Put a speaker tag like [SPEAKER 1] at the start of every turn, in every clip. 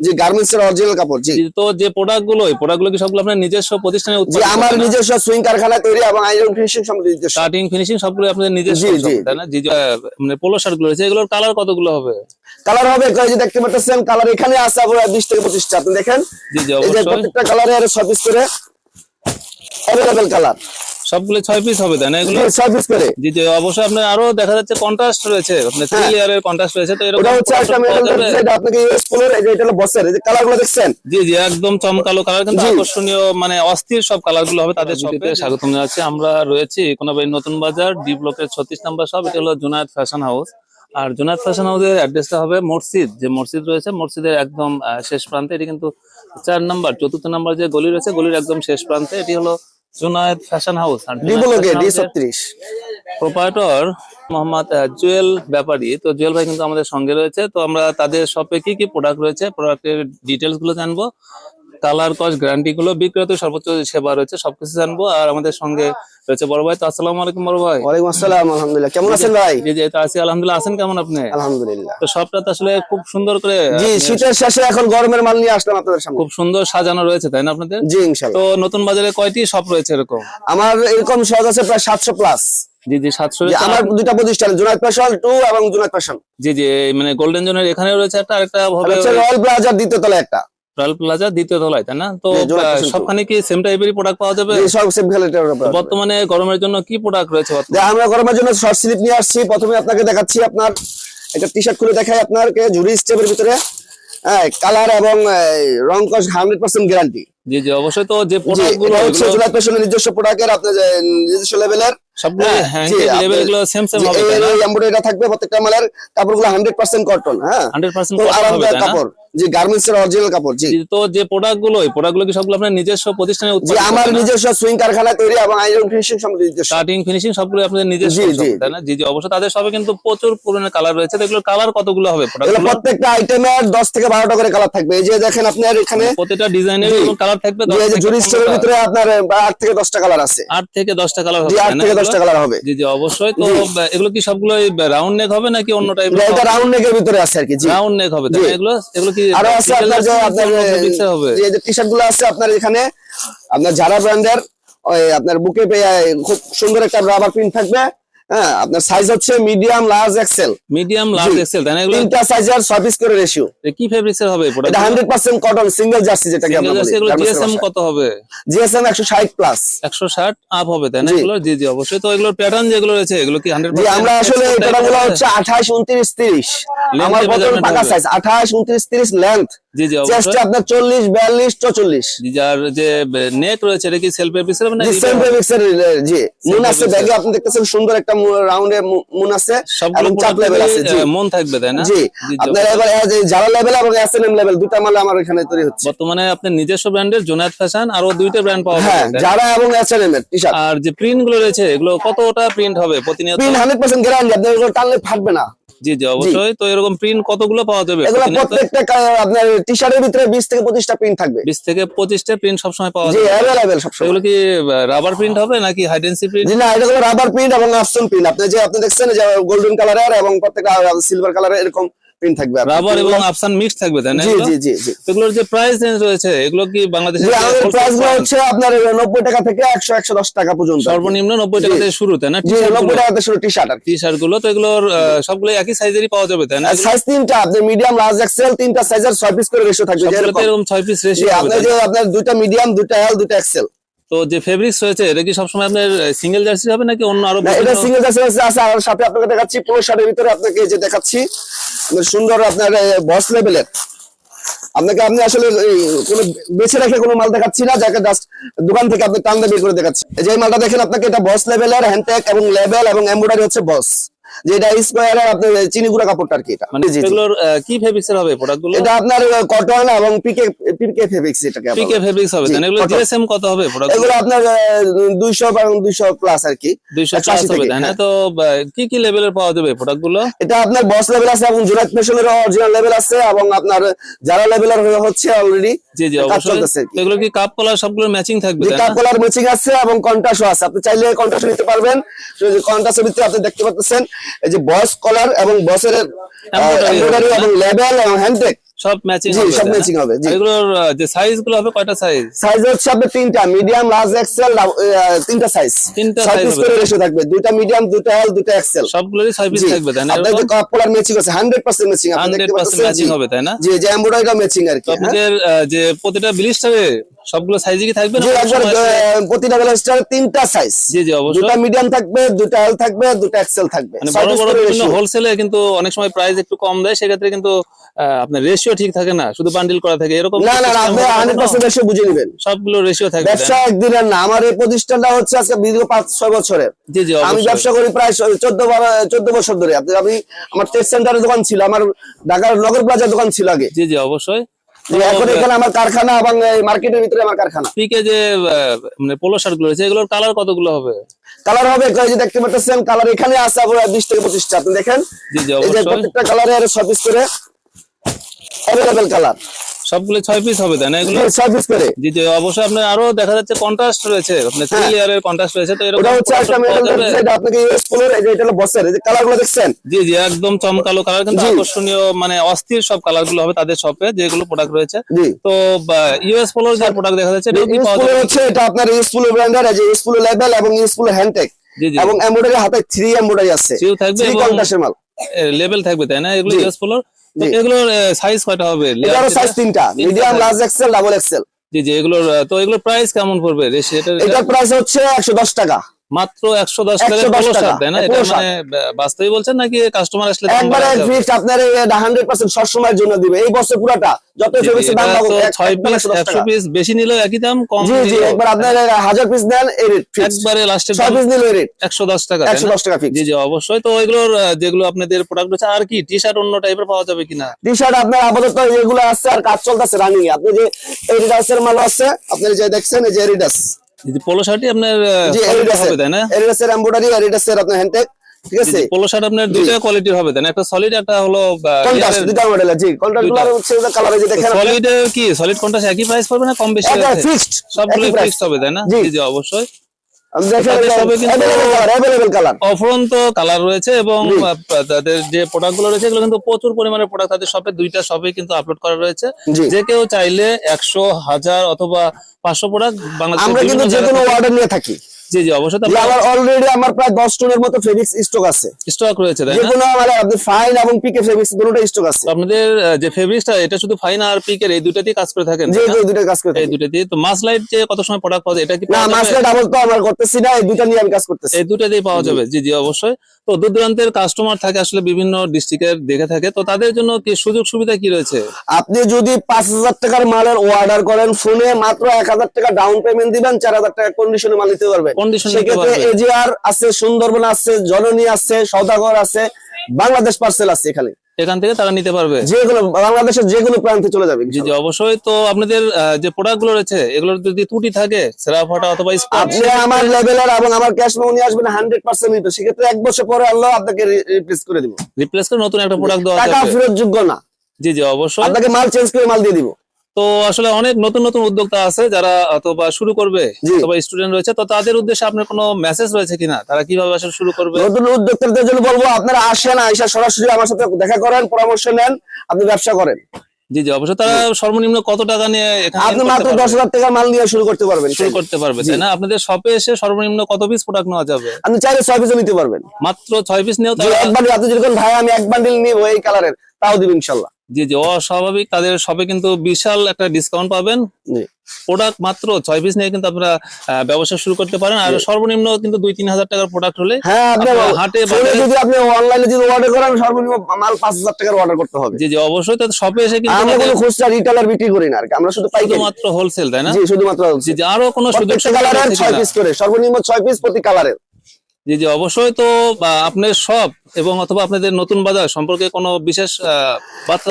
[SPEAKER 1] জি garments এর original কাপড় জি।
[SPEAKER 2] তো যে প্রোডাক্টগুলো এই প্রোডাক্টগুলো কি সবগুলো আপনার নিজস্ব প্রতিষ্ঠানে
[SPEAKER 1] জি
[SPEAKER 2] উৎপাদন
[SPEAKER 1] আমার নিজস্ব সুইং কারখানা তৈরি এবং আইরন ফিনিশিং সম্পূর্ণ নিজস্ব।
[SPEAKER 2] কাটিং ফিনিশিং সবগুলো আপনাদের নিজস্ব
[SPEAKER 1] জি, জি,
[SPEAKER 2] তাই না? জি মানে পোলো শার্টগুলো রয়েছে এগুলোর কালার কতগুলো হবে?
[SPEAKER 1] কালার হবে যে দেখতে পাচ্ছেন কালার এখানে আছে আপনারা বিশ থেকে পঁচিশটা আপনি দেখেন।
[SPEAKER 2] জি জি
[SPEAKER 1] যে
[SPEAKER 2] অবশ্যই।
[SPEAKER 1] প্রত্যেকটা কালারে আর ছয় পিস করে অ্যাভেলেবেল কালার
[SPEAKER 2] সবগুলো ছয় পিস হবে তাই না এগুলো?
[SPEAKER 1] ছয় পিস করে।
[SPEAKER 2] জি জি অবশ্যই আপনার আরও দেখা যাচ্ছে কন্ট্রাস্ট রয়েছে। আপনার থ্রি
[SPEAKER 1] হ্যাঁ।
[SPEAKER 2] লেয়ারের কন্ট্রাস্ট রয়েছে তো এরকম
[SPEAKER 1] হচ্ছে একটা মেটাল? সেটা আপনাকে ইউজ করলে এই যে এটা হলো বসের এই যে কালারগুলো দেখছেন?
[SPEAKER 2] জি জি একদম চমকালো কালার কিন্তু আকর্ষণীয় মানে অস্থির সব কালারগুলো হবে তাদের শপে স্বাগতম জানাচ্ছি আমরা রয়েছি কোনাবাড়ি নতুন বাজার ডি ব্লকের ছত্রিশ নম্বর শপ এটা হলো জুনায়েদ ফ্যাশন হাউস আর জুনায়েদ ফ্যাশন হাউসের অ্যাড্রেসটা হবে মসজিদ যে মসজিদ রয়েছে মসজিদের একদম আহ, শেষ প্রান্তে এটি কিন্তু চার নাম্বার চতুর্থ নাম্বার যে গলি রয়েছে গলির একদম শেষ প্রান্তে এটি হলো Junayed fashion house proprietor Mohammad Jewel Bepari. তো জুয়েল ভাই কিন্তু আমাদের সঙ্গে রয়েছে। তো আমরা তাদের শপে কি কি প্রোডাক্ট রয়েছে? প্রোডাক্টের ডিটেলসগুলো জানব। কালার কস্ট গ্যারান্টি গুলো বিক্রেতা সর্বোচ্চ সেবা রয়েছে সবকিছু জানব। আর আমাদের সঙ্গে রয়েছে বড় ভাই তো আসসালাম আলাইকুম বড় ভাই।
[SPEAKER 1] ওয়ালাইকুম আসসালাম আলহামদুলিল্লাহ। কেমন আছেন ভাই?
[SPEAKER 2] জি জি তো আছি আলহামদুলিল্লাহ। আছেন কেমন আপনি?
[SPEAKER 1] আলহামদুলিল্লাহ।
[SPEAKER 2] তো সবটা তো আসলে খুব সুন্দর করে
[SPEAKER 1] জি শীতের শেষে এখন গরমের মাল নিয়ে আসলাম আপনাদের সামনে।
[SPEAKER 2] খুব সুন্দর সাজানো রয়েছে তাই না আপনাদের?
[SPEAKER 1] জি ইনশাল্লাহ।
[SPEAKER 2] তো নতুন বাজারে কয়টি শপ রয়েছে এরকম?
[SPEAKER 1] আমার এরকম সহজ আছে প্রায় সাতশো প্লাস
[SPEAKER 2] জি জি সাতশো
[SPEAKER 1] আমার দুইটা প্রতিষ্ঠান জুনাইদ ফ্যাশন টু এবং জুনাইদ ফ্যাশন
[SPEAKER 2] জি জি মানে গোল্ডেন জোনের এখানেও রয়েছে একটা আরেকটা
[SPEAKER 1] রয়্যাল প্লাজার দ্বিতীয় তলায় একটা।
[SPEAKER 2] রয়্যাল প্লাজা দ্বিতীয় তলায় তাই না? তো
[SPEAKER 1] পছন্দ।
[SPEAKER 2] সবখানে কি সেম টাইপেরই প্রোডাক্ট পাওয়া যাবে?
[SPEAKER 1] সব সেম
[SPEAKER 2] বর্তমানে গরমের জন্য কি প্রোডাক্ট রয়েছে?
[SPEAKER 1] আমরা গরমের জন্য শর্ট স্লিপ নিয়ে আসছি। প্রথমে আপনাকে দেখাচ্ছি আপনার একটা টি শার্ট খুলে দেখাই আপনাকে ঝুরি স্টেপের ভিতরে। হ্যাঁ কালার এবং রং কস হান্ড্রেড পার্সেন্ট গ্যারান্টি
[SPEAKER 2] জি জি অবশ্যই তো যে
[SPEAKER 1] প্রোডাক্টগুলো হচ্ছে
[SPEAKER 2] এগুলো
[SPEAKER 1] ফ্যাশনের নিজস্ব প্রোডাক্টের আপনার নিজস্ব লেভেলের
[SPEAKER 2] সবগুলো হ্যান্ড
[SPEAKER 1] জি,
[SPEAKER 2] লেভেল
[SPEAKER 1] আপনার-
[SPEAKER 2] গুলো সেম সেম হবে তাই না?
[SPEAKER 1] এমব্রয়ডারি থাকবে প্রত্যেকটা মালের কাপড়গুলো হান্ড্রেড পার্সেন্ট কটন
[SPEAKER 2] 100%
[SPEAKER 1] খুব
[SPEAKER 2] cotton হবে,
[SPEAKER 1] আরামদায়ক
[SPEAKER 2] তাই না?
[SPEAKER 1] কাপড় জি গার্মেন্টস এর অরিজিনাল কাপড় জি।
[SPEAKER 2] জি, তো যে প্রোডাক্টগুলো এই প্রোডাক্টগুলো কি সবগুলো আপনার নিজস্ব প্রতিষ্ঠানে
[SPEAKER 1] আমার নিজস্ব সুইং কারখানা তৈরি এবং আইরন ফিনিশিং
[SPEAKER 2] কাটিং ফিনিশিং সবগুলো আপনাদের নিজস্ব
[SPEAKER 1] জি,
[SPEAKER 2] সব,
[SPEAKER 1] জি,
[SPEAKER 2] তাই না? জি জি অবশ্যই। তাদের সবে কিন্তু প্রচুর কালার রয়েছে। কালার কতগুলো হবে
[SPEAKER 1] প্রত্যেকটা আইটেমের দশ থেকে বারোটা করে কালার থাকবে। এই যে দেখেন আপনার এখানে
[SPEAKER 2] প্রত্যেকটা ডিজাইনের কালার থাকবে
[SPEAKER 1] যে
[SPEAKER 2] 10
[SPEAKER 1] এই যে
[SPEAKER 2] থেকে
[SPEAKER 1] জুরি
[SPEAKER 2] 15
[SPEAKER 1] স্টোরের
[SPEAKER 2] টা।
[SPEAKER 1] ভিতরে আপনার আট থেকে দশটা কালার আছে।
[SPEAKER 2] আট থেকে দশটা কালার
[SPEAKER 1] আট থেকে দশটা কালার হবে।
[SPEAKER 2] জি জি অবশ্যই। তো এগুলো কি সবগুলো রাউন্ড নেক হবে নাকি অন্য টাইপের
[SPEAKER 1] এটা রাউন্ড নেকের ভিতরে আছে আর কি জি।
[SPEAKER 2] রাউন্ড নেক হবে
[SPEAKER 1] তাহলে
[SPEAKER 2] এগুলো এগুলো কি
[SPEAKER 1] আরও আছে আপনার যে আপনার যে টি শার্টগুলো আছে আপনার এখানে আপনার যারা ব্র্যান্ডের ওই আপনার বুকে পেয়ে খুব সুন্দর একটা রাবার প্রিন্ট থাকবে। হ্যাঁ আপনার সাইজ হচ্ছে medium large XL
[SPEAKER 2] medium large XL তাই না এগুলো?
[SPEAKER 1] তিনটা সাইজের ছয় পিস করে রেশিও
[SPEAKER 2] কি ফেব্রিক্সের হবে
[SPEAKER 1] এটা
[SPEAKER 2] product
[SPEAKER 1] hundred percent cotton single jersey যেটাকে আমরা বলি
[SPEAKER 2] এগুলো জিএসএম কত হবে?
[SPEAKER 1] জিএসএম একশো ষাট প্লাস
[SPEAKER 2] একশো ষাট আপ হবে তাই না এগুলো? জি জি অবশ্যই। তো এগুলোর প্যাটার্ন যেগুলো রয়েছে এগুলো কি হান্ড্রেড
[SPEAKER 1] জি আমরা আসলে এটা গুলো হচ্ছে আঠাশ উনত্রিশ তিরিশ।
[SPEAKER 2] Length
[SPEAKER 1] আমার
[SPEAKER 2] এ
[SPEAKER 1] কত
[SPEAKER 2] measurement
[SPEAKER 1] পাকা সাইজ আঠাশ উনত্রিশ তিরিশ লেন্থ
[SPEAKER 2] জি জি
[SPEAKER 1] চেস্ট
[SPEAKER 2] অবশ্যই
[SPEAKER 1] আপনার
[SPEAKER 2] জি যে নেক রয়েছে এটা কি সেলফ
[SPEAKER 1] জি মুন আছে। ব্যাগে আপনি দেখতেছেন সুন্দর একটা রাউন্ডে মুন আছে এবং চাপ লেভেল আছে জি।
[SPEAKER 2] মন থাকবে তাই না?
[SPEAKER 1] জি।
[SPEAKER 2] জি,
[SPEAKER 1] আপনার এবার যারা লেভেল এবং এসএনএম লেভেল দুটা মাল আমার এখানে তৈরি হচ্ছে।
[SPEAKER 2] বর্তমানে আপনার নিজস্ব ব্র্যান্ডের জোনায়েত ফ্যাশন আরও দুইটা ব্র্যান্ড পাওয়া
[SPEAKER 1] হ্যাঁ
[SPEAKER 2] যাবে
[SPEAKER 1] যারা এবং এসএনএম এর
[SPEAKER 2] আর যে প্রিন্টগুলো রয়েছে এগুলো কতটা প্রিন্ট হবে? প্রতিনিয়ত
[SPEAKER 1] প্রিন্ট হান্ড্রেড পার্সেন্ট গ্যারান্টি আপনার টানলে ফাটবে না।
[SPEAKER 2] জি জি অবশ্যই। তো এরকম প্রিন্ট কতগুলো পাওয়া যাবে?
[SPEAKER 1] এগুলো প্রত্যেকটা আপনার টি শার্টের ভিতরে বিশ থেকে পঁচিশটা প্রিন্ট থাকবে।
[SPEAKER 2] বিশ থেকে পঁচিশটা প্রিন্ট সবসময় পাওয়া
[SPEAKER 1] জি
[SPEAKER 2] যাবে। এগুলো কি রাবার প্রিন্ট হবে নাকি হাইডেন্সি প্রিন্ট
[SPEAKER 1] জি না রাবার প্রিন্ট এবং আফসন প্রিন্ট আপনি যে আপনি দেখছেন যে গোল্ডেন কালারের এবং প্রত্যেকটা সিলভার কালার এরকম প্রিন্ট থাকবে
[SPEAKER 2] রাবার এবং আফসান মিক্স থাকবে তাই না
[SPEAKER 1] জি জি জি জি।
[SPEAKER 2] এগুলোর যে প্রাইস রেঞ্জ রয়েছে এগুলো কি বাংলাদেশে
[SPEAKER 1] আমাদের প্রাইসগুলো হচ্ছে আপনার নব্বই টাকা থেকে একশো একশো দশ টাকা পর্যন্ত
[SPEAKER 2] সর্বনিম্ন নব্বই টাকা থেকে শুরু তাই না?
[SPEAKER 1] জি নব্বই টাকা থেকে শুরু টি শার্ট আর
[SPEAKER 2] টি শার্টগুলো তো এগুলোর সবগুলো একই সাইজেরই পাওয়া যাবে তাই না?
[SPEAKER 1] সাইজ তিনটা আপনার মিডিয়াম লার্জ এক্সেল তিনটা সাইজের ছয় পিস করে রেশিও থাকবে যেরকম।
[SPEAKER 2] এরকম ছয় পিস
[SPEAKER 1] জি
[SPEAKER 2] রেশিও
[SPEAKER 1] আপনার যে আপনার দুইটা মিডিয়াম দুইটা এল দুইটা এক্সেল
[SPEAKER 2] তো যে ফেব্রিক্স রয়েছে এটা কি সবসময় আপনার সিঙ্গেল জার্সি হবে নাকি অন্য
[SPEAKER 1] আরও এটা সিঙ্গেল জার্সি আছে আছে আর সাথে আপনাকে দেখাচ্ছি পুরো শার্টের ভিতরে আপনাকে যে দেখাচ্ছি আপনার সুন্দর আপনার বস লেভেলের আপনাকে আপনি আসলে কোনো বেছে রেখে কোনো মাল দেখাচ্ছি না যাকে জাস্ট দোকান থেকে আপনি টান বের করে দেখাচ্ছি। এই যে মালটা দেখেন আপনাকে এটা বস লেভেলের হ্যান্ডটেক এবং লেভেল এবং এমব্রয়ডারি হচ্ছে বস যে এটা স্কোয়ারের আপনার চিনি গুঁড়া কাপড়টা আর কি এটা।
[SPEAKER 2] মানে। এগুলোর কি ফেব্রিক্স এর হবে প্রোডাক্টগুলো?
[SPEAKER 1] এটা আপনার কটন এবং পিকে পিকে ফেব্রিক্স এটাকে
[SPEAKER 2] পিকে ফেব্রিক্স হবে। না? এগুলো জিএসএম কত হবে প্রোডাক্ট
[SPEAKER 1] এগুলো আপনার দুইশো এবং দুইশো প্লাস আর কি।
[SPEAKER 2] 200 প্লাস হবে। না। তো কি কি লেভেলের পাওয়া যাবে প্রোডাক্টগুলো?
[SPEAKER 1] এটা আপনার বস লেভেল আছে এবং জুনাইট ফ্যাশনের অরিজিনাল লেভেল আছে এবং আপনার যারা লেভেলের হচ্ছে অলরেডি
[SPEAKER 2] জি জি অবশ্যই। এগুলো কি কাপ কলার সবগুলো ম্যাচিং থাকবে?
[SPEAKER 1] কাপ কলার ম্যাচিং আছে এবং কন্ট্রাস্টও আছে। আপনি চাইলে কন্ট্রাস্ট নিতে পারবেন। কন্ট্রাস্টের ভিতরে আপনি দেখতে পাচ্ছেন এই যে বস কলার এবং বসের এমব্রয়ডারি এবং ল্যাবেল এবং হ্যান্ডটেক
[SPEAKER 2] সব ম্যাচিং হবে
[SPEAKER 1] সব ম্যাচিং হবে জি।
[SPEAKER 2] এগুলোর যে সাইজগুলো হবে কয়টা সাইজ
[SPEAKER 1] সাইজ হচ্ছে আপনার তিনটা মিডিয়াম লার্জ এক্সেল তিনটা সাইজ
[SPEAKER 2] তিনটা
[SPEAKER 1] ছয়
[SPEAKER 2] size
[SPEAKER 1] পিস
[SPEAKER 2] হবে।
[SPEAKER 1] করে রেশিও থাকবে দুইটা মিডিয়াম দুইটা এল দুইটা এক্সেল
[SPEAKER 2] সবগুলোরই ছয় পিস থাকবে তাই না
[SPEAKER 1] আপনার যে ম্যাচিং আছে 100% ম্যাচিং আপনি দেখতে পাচ্ছেন
[SPEAKER 2] ম্যাচিং হবে তাই না?
[SPEAKER 1] জি যে এমব্রয়ডারি ম্যাচিং আর কি হ্যাঁ?
[SPEAKER 2] আপনাদের যে প্রতিটা ব্লিস্টারে সবগুলো সাইজে কি থাকবে না?
[SPEAKER 1] প্রতিটা ব্লাস্টার তিনটা সাইজ
[SPEAKER 2] জি জি অবশ্যই।
[SPEAKER 1] দুটা মিডিয়াম থাকবে দুটা এল থাকবে দুটা এক্সেল থাকবে।
[SPEAKER 2] মানে বড় বড় বিভিন্ন হোলসেলে কিন্তু অনেক সময় প্রাইস একটু কম দেয় সেক্ষেত্রে কিন্তু আপনার রেশিও ঠিক থাকে না শুধু বান্ডিল করা থাকে এরকম
[SPEAKER 1] না না আপনি হান্ড্রেড পার্সেন্ট রেশিও বুঝে নেবেন।
[SPEAKER 2] সবগুলো রেশিও তাই
[SPEAKER 1] ব্যবসা
[SPEAKER 2] না?
[SPEAKER 1] একদিনের না আমার এই প্রতিষ্ঠানটা হচ্ছে আজকে দীর্ঘ পাঁচ ছয় বছরের
[SPEAKER 2] জি জি
[SPEAKER 1] আমি ব্যবসা করি প্রায় চোদ্দ চোদ্দ বছর ধরে। আপনি আমি আমার ট্রেড সেন্টারের দোকান ছিল আমার ঢাকার নগর প্লাজার দোকান ছিল আগে।
[SPEAKER 2] জি জি অবশ্যই।
[SPEAKER 1] এখন এখানে আমার কারখানা এবং এই মার্কেটের ভিতরে আমার কারখানা।
[SPEAKER 2] পিকে যে মানে পোলো শার্টগুলো রয়েছে এগুলোর কালার কতগুলো হবে?
[SPEAKER 1] কালার হবে যে দেখতে পাচ্ছেন কালার এখানে আছে আপনার বিশ থেকে পঁচিশটা। আপনি দেখেন?
[SPEAKER 2] জি জি
[SPEAKER 1] এই যে প্রত্যেকটা কালারের ছয় পিস করে অ্যাভেলেবেল কালার
[SPEAKER 2] সবগুলো ছয় পিস হবে তাই না এগুলো?
[SPEAKER 1] ছয় পিস করে।
[SPEAKER 2] জি জি অবশ্যই আপনার আরও দেখা যাচ্ছে কন্ট্রাস্ট রয়েছে। আপনার থ্রি
[SPEAKER 1] হ্যাঁ।
[SPEAKER 2] লেয়ারের কন্ট্রাস্ট রয়েছে তো এরকম
[SPEAKER 1] হচ্ছে একটা মেটাল? সেটা আপনাকে করুন এই যে এটা হলো বসের এই যে কালারগুলো দেখছেন?
[SPEAKER 2] জি জি একদম চমকালো কালার কিন্তু আকর্ষণীয় মানে অস্থির সব কালারগুলো হবে তাদের শপে যেগুলো প্রোডাক্ট রয়েছে। তো ইউএস পোলোর যে প্রোডাক্ট দেখা যাচ্ছে এটাও কি পাওয়া যাবে?
[SPEAKER 1] হচ্ছে এটা আপনার ইউএস ইউজফুল ব্র্যান্ডের এই যে ইউজফুল লেভেল এবং ইউএস ইউজফুল হ্যান্ডটেক
[SPEAKER 2] জি জি।
[SPEAKER 1] এবং এমব্রয়ডারি হাতে থ্রি এমব্রয়ডারি আছে। থ্রি
[SPEAKER 2] এবং
[SPEAKER 1] কন্টাসের মাল।
[SPEAKER 2] লেভেল থাকবে তাই না? এগুলো। ইউএস পোলোর এগুলোর সাইজ কয়টা হবে? এগুলোর
[SPEAKER 1] সাইজ তিনটা। Medium large XL double XL
[SPEAKER 2] জি জি এগুলোর তো এগুলোর প্রাইস কেমন পড়বে?
[SPEAKER 1] এটার প্রাইস হচ্ছে একশো দশ টাকা।
[SPEAKER 2] মাত্র একশো দশ টাকা। না? এটা মানে বলছেন নাকি কাস্টমার আসলে দাম
[SPEAKER 1] একবারে ফিক্সড আপনার হান্ড্রেড পার্সেন্ট সবসময়ের জন্য দিবে। এই বছর পুরাটা যত ফেব্রিক্সের দাম
[SPEAKER 2] ছয় পিস একশো পিস বেশি নিলেও একই দাম কম
[SPEAKER 1] জি জি একবার আপনার হাজার পিস
[SPEAKER 2] একবারে লাস্টের
[SPEAKER 1] ছয় পিস রেট
[SPEAKER 2] একশো দশ টাকা
[SPEAKER 1] একশো দশ টাকা ফিক্স
[SPEAKER 2] জি জি অবশ্যই। তো এগুলোর যেগুলো আপনাদের প্রোডাক্ট আর কি? টি শার্ট অন্য টাইপের পাওয়া যাবে কিনা?
[SPEAKER 1] টি শার্ট আপনার আপাতত এগুলো আছে আর কাজ চলতেছে রানিং আপনি যে এরিডাসের মাল আছে আপনি যে দেখছেন এই যে এরিডাস
[SPEAKER 2] পোলো শার্টই আপনার হবে তাই না?
[SPEAKER 1] এরিডাসের এমব্রয়ডারি এরিডাসের আপনার হ্যান্ডটেক ঠিক আছে?
[SPEAKER 2] পোলো শার্ট আপনার দুইটা কোয়ালিটির হবে তাই না? একটা সলিড একটা হলো
[SPEAKER 1] কন্ট্রাস্ট দুইটা মডেল জি। কন্ট্রাস্টগুলো হচ্ছে কালার এই যে দেখেন
[SPEAKER 2] সলিড কি? সলিড কন্ট্রাস্ট একই প্রাইস পড়বে না? কম বেশি আছে?
[SPEAKER 1] ফিক্সড
[SPEAKER 2] সবগুলো ফিক্সড হবে তাই না।
[SPEAKER 1] জি
[SPEAKER 2] জি অবশ্যই।
[SPEAKER 1] কালার
[SPEAKER 2] রয়েছে এবং তাদের যে প্রোডাক্টগুলো রয়েছে এগুলো কিন্তু প্রচুর পরিমাণে প্রোডাক্ট তাদের শপে দুইটা শপে কিন্তু আপলোড করা রয়েছে। যে কেউ চাইলে একশো হাজার অথবা পাঁচশো প্রোডাক্ট
[SPEAKER 1] আমরা কিন্তু যে কোনো অর্ডার নিয়ে থেকে-
[SPEAKER 2] জি জি অবশ্যই
[SPEAKER 1] আমার অলরেডি আমার প্রায় দশ টনের মতো ফেব্রিক্স স্টক আছে।
[SPEAKER 2] স্টক রয়েছে তাই না?
[SPEAKER 1] কোনো মানে আপনি ফাইন এবং পিকে ফেব্রিক্স দুটোটা স্টক আছে।
[SPEAKER 2] আপনাদের যে ফেব্রিক্সটা এটা শুধু ফাইন আর পিকের এই দুটাতেই কাজ করে থাকেন না?
[SPEAKER 1] যে দুটো কাজ করে
[SPEAKER 2] এই দুটাতেই তো মাস লাইট যে কত সময় প্রোডাক্ট পাওয়া যায় এটা কি
[SPEAKER 1] না? মাসলে ডাবল তো আমার করতেছি না এই দুটো নিয়ে আমি কাজ করতেছি।
[SPEAKER 2] এই দুটাতেই পাওয়া যাবে। জি জি অবশ্যই। তো দূর দূরান্তের কাস্টমার থাকে আসলে বিভিন্ন ডিস্ট্রিক্টের দেখে থাকে। তো তাদের জন্য কি সুযোগ সুবিধা কি রয়েছে?
[SPEAKER 1] আপনি যদি পাঁচ হাজার টাকার মালের অর্ডার করেন ফোনে মাত্র এক হাজার টাকা ডাউন পেমেন্ট দিবেন চার হাজার টাকা কন্ডিশনে মাল নিতে পারবেন।
[SPEAKER 2] Condition
[SPEAKER 1] সেক্ষেত্রে এজিআর আছে সুন্দরবন আছে জননী আছে সৌদাগর আছে বাংলাদেশ পার্সেল আছে এখানে।
[SPEAKER 2] এখান থেকে তারা নিতে পারবে।
[SPEAKER 1] যে কোনো বাংলাদেশের যে কোনো প্রান্তে চলে যাবে
[SPEAKER 2] জি জি অবশ্যই তো আপনাদের যে প্রোডাক্টগুলো রয়েছে এগুলোর যদি ত্রুটি থাকে সেরা ফাটা অথবা
[SPEAKER 1] আপনি আমার লেভেলের এবং আমার ক্যাশ মেমো আসবেন হান্ড্রেড পার্সেন্ট নিতে। সেক্ষেত্রে এক বছর পরে আনলেও আপনাকে রিপ্লেস করে দিব।
[SPEAKER 2] রিপ্লেস করে নতুন একটা প্রোডাক্ট দেওয়া
[SPEAKER 1] টাকা ফেরত যোগ্য না।
[SPEAKER 2] জি জি অবশ্যই।
[SPEAKER 1] আপনাকে মাল চেঞ্জ করে মাল দিয়ে দিব।
[SPEAKER 2] তো আসলে অনেক নতুন নতুন উদ্যোক্তা আছে যারা অথবা শুরু করবে অথবা স্টুডেন্ট রয়েছে তো তাদের উদ্দেশ্যে আপনার কোনো মেসেজ রয়েছে কিনা? তারা কীভাবে আসলে শুরু করবে?
[SPEAKER 1] নতুন উদ্যোক্তাদের জন্য বলব আপনারা আসেন আইসা সরাসরি আমার সাথে দেখা করেন পরামর্শ নেন আপনি ব্যবসা করেন।
[SPEAKER 2] জি জি অবশ্যই। তারা সর্বনিম্ন কত টাকা নিয়ে
[SPEAKER 1] আপনি মাত্র? দশ হাজার টাকার মাল নিয়ে শুরু করতে পারবেন
[SPEAKER 2] শুরু করতে পারবে তাই না? আপনাদের শপে এসে সর্বনিম্ন কত পিস প্রোডাক্ট নেওয়া যাবে?
[SPEAKER 1] আপনি চাইলে ছয় পিসও নিতে পারবেন।
[SPEAKER 2] মাত্র ছয় পিস নিয়েও
[SPEAKER 1] এক বান্ডিল আপনি যেরকম ভাই আমি এক বান্ডিল নিব এই কালারের তাও দিব ইনশাল্লাহ।
[SPEAKER 2] জি জি অস্বাভাবিক। তাদের সবে কিন্তু বিশাল একটা ডিসকাউন্ট পাবেন। প্রোডাক্ট মাত্র ছয় পিস নিয়ে কিন্তু আপনারা ব্যবসা শুরু করতে পারেন। আর সর্বনিম্ন কিন্তু দুই তিন হাজার টাকার প্রোডাক্ট হলে
[SPEAKER 1] হ্যাঁ
[SPEAKER 2] হাটে
[SPEAKER 1] যদি আপনি অনলাইনে যদি অর্ডার করেন সর্বনিম্ন মাল পাঁচ হাজার টাকার অর্ডার করতে হবে।
[SPEAKER 2] জি জি অবশ্যই। তো শপে এসে কিন্তু
[SPEAKER 1] আমরা কোনো খুচরা রিটেলার বিক্রি করি না আর আমরা শুধু পাইকারি।
[SPEAKER 2] শুধুমাত্র হোলসেল তাই না?
[SPEAKER 1] জি শুধুমাত্র
[SPEAKER 2] জি আরও কোনো সুযোগ সুবিধা
[SPEAKER 1] ছয় পিস করে। সর্বনিম্ন ছয় পিস প্রতি কালারের
[SPEAKER 2] জি জি অবশ্যই তো আপনার সব এবং অথবা আপনাদের নতুন বাজার সম্পর্কে কোনো বিশেষ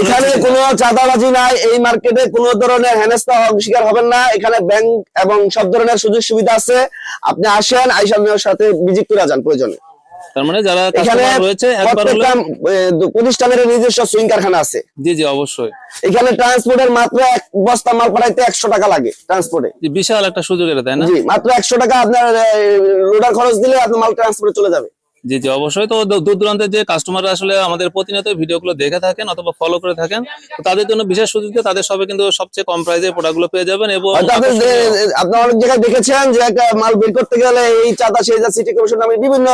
[SPEAKER 1] এখানে
[SPEAKER 2] কিনা?
[SPEAKER 1] চাঁদাবাজি নাই এই মার্কেটে কোনো ধরনের হেনস্থা শিকার হবেন না এখানে ব্যাংক এবং সব ধরনের সুযোগ সুবিধা আছে আপনি আসেন আইসার সাথে ভিজিট করে যান প্রয়োজনে
[SPEAKER 2] তার মানে যারা কাস্টমার রয়েছে একবার হলে
[SPEAKER 1] প্রতিষ্ঠানের নিজস্ব সুইং কারখানা আছে।
[SPEAKER 2] জি জি অবশ্যই।
[SPEAKER 1] এখানে ট্রান্সপোর্টের মাত্র এক বস্তা মাল পাঠাইতে একশো টাকা লাগে ট্রান্সপোর্টে
[SPEAKER 2] জি, বিশাল একটা সুযোগ এটা তাই না?
[SPEAKER 1] জি মাত্র একশো টাকা আপনার লোডার খরচ দিলে আপনার মাল ট্রান্সপোর্টে চলে যাবে।
[SPEAKER 2] জি জি অবশ্যই। তো দূর দূরান্তের যে কাস্টমাররা আসলে আমাদের প্রতিনিয়ত ভিডিওগুলো দেখে থাকেন অথবা ফলো করে থাকেন তো তাদের জন্য বিশেষ সুযোগ দিয়ে তাদের সবে কিন্তু সবচেয়ে কম প্রাইসে প্রোডাক্টগুলো পেয়ে যাবেন এবং
[SPEAKER 1] আপনি আপনারা অনেক জায়গায় দেখেছেন যে একটা মাল বের করতে গেলে এই চাঁদা সেই সিটি কমিশন নামে বিভিন্ন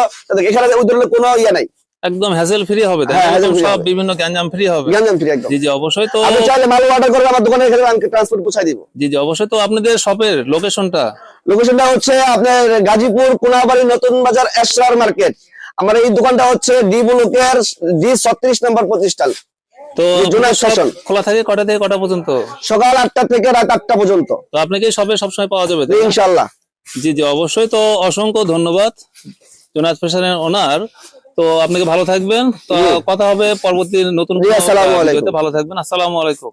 [SPEAKER 1] এখানে ওই ধরনের কোনো ইয়ে নাই।
[SPEAKER 2] একদম হ্যাসেল ফ্রি হবে
[SPEAKER 1] হ্যাঁ,
[SPEAKER 2] সব বিভিন্ন গ্যাঞ্জাম ফ্রি হবে।
[SPEAKER 1] গ্যাঞ্জাম ফ্রি একদম।
[SPEAKER 2] জি জি অবশ্যই। তো
[SPEAKER 1] আপনি চাইলে মাল অর্ডার করে আমার দোকানে এখানে ট্রান্সপোর্ট পৌঁছাই দিব।
[SPEAKER 2] জি জি অবশ্যই। তো আপনাদের শপের লোকেশনটা
[SPEAKER 1] লোকেশনটা হচ্ছে আপনার গাজীপুর কোনাবাড়ি নতুন বাজার এসরার মার্কেট। আমার এই দোকানটা হচ্ছে ডি ব্লকের ডি ছত্রিশ নম্বর প্রতিষ্ঠান।
[SPEAKER 2] তো। খোলা থাকে কটা থেকে কটা পর্যন্ত?
[SPEAKER 1] সকাল আটটা থেকে রাত আটটা পর্যন্ত।
[SPEAKER 2] তো আপনাকে সবে সবসময় পাওয়া যাবে
[SPEAKER 1] ইনশাল্লাহ
[SPEAKER 2] জি জি অবশ্যই। তো অসংখ্য ধন্যবাদ ফ্যাশনের ওনার। তো আপনাকে ভালো থাকবেন। তো কথা হবে পরবর্তী নতুন। ভালো থাকবেন। আসসালামু আলাইকুম।